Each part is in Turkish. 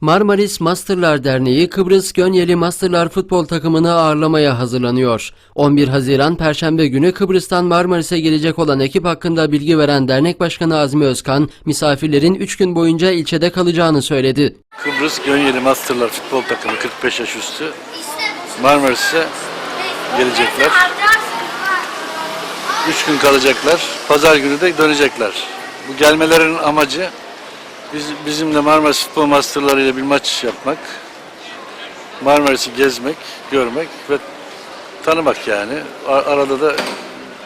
Marmaris Masterlar Derneği Kıbrıs Gönyeli Masterlar futbol takımını ağırlamaya hazırlanıyor. 11 Haziran Perşembe günü Kıbrıs'tan Marmaris'e gelecek olan ekip hakkında bilgi veren Dernek Başkanı Azmi Özkan, misafirlerin 3 gün boyunca ilçede kalacağını söyledi. Kıbrıs Gönyeli Masterlar futbol takımı 45 yaş üstü Marmaris'e gelecekler. 3 gün kalacaklar. Pazar günü de dönecekler. Bu gelmelerinin amacı biz, bizimle Marmaris Futbol Masterları ile bir maç yapmak. Marmaris'i gezmek, görmek ve tanımak yani. Ar- Arada da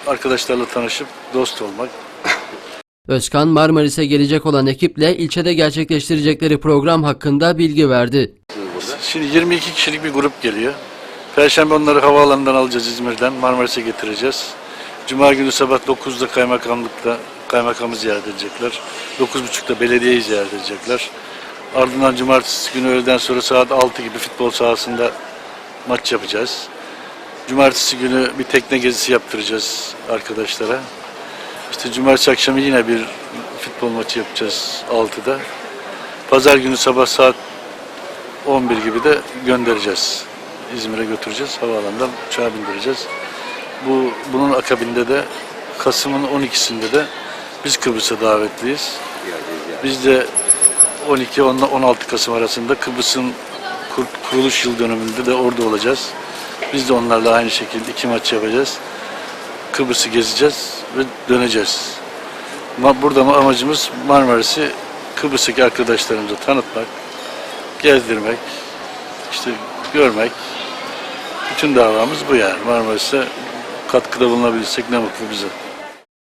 arkadaşlarla tanışıp dost olmak. Özkan, Marmaris'e gelecek olan ekiple ilçede gerçekleştirecekleri program hakkında bilgi verdi. Şimdi 22 kişilik bir grup geliyor. Perşembe onları havaalanından alacağız İzmir'den. Marmaris'e getireceğiz. Cuma günü sabah 9'da kaymakamlıkta kaymakamı ziyaret edecekler. 9.30'da belediyeyi ziyaret edecekler. Ardından cumartesi günü öğleden sonra saat 6 gibi futbol sahasında maç yapacağız. Cumartesi günü bir tekne gezisi yaptıracağız arkadaşlara. İşte cumartesi akşamı yine bir futbol maçı yapacağız 6'da. Pazar günü sabah saat 11 gibi de göndereceğiz. İzmir'e götüreceğiz. Havaalanından uçağa bindireceğiz. Bu bunun akabinde de Kasım'ın 12'sinde de biz Kıbrıs'a davetliyiz. Biz de 12 onla 16 Kasım arasında Kıbrıs'ın kur- kuruluş yıl dönümünde de orada olacağız. Biz de onlarla aynı şekilde iki maç yapacağız. Kıbrıs'ı gezeceğiz ve döneceğiz. Burada amacımız Marmaris'i Kıbrıs'taki arkadaşlarımıza tanıtmak, gezdirmek, işte görmek. Bütün davamız bu yani. Marmaris'e katkıda bulunabilirsek ne mutlu bize.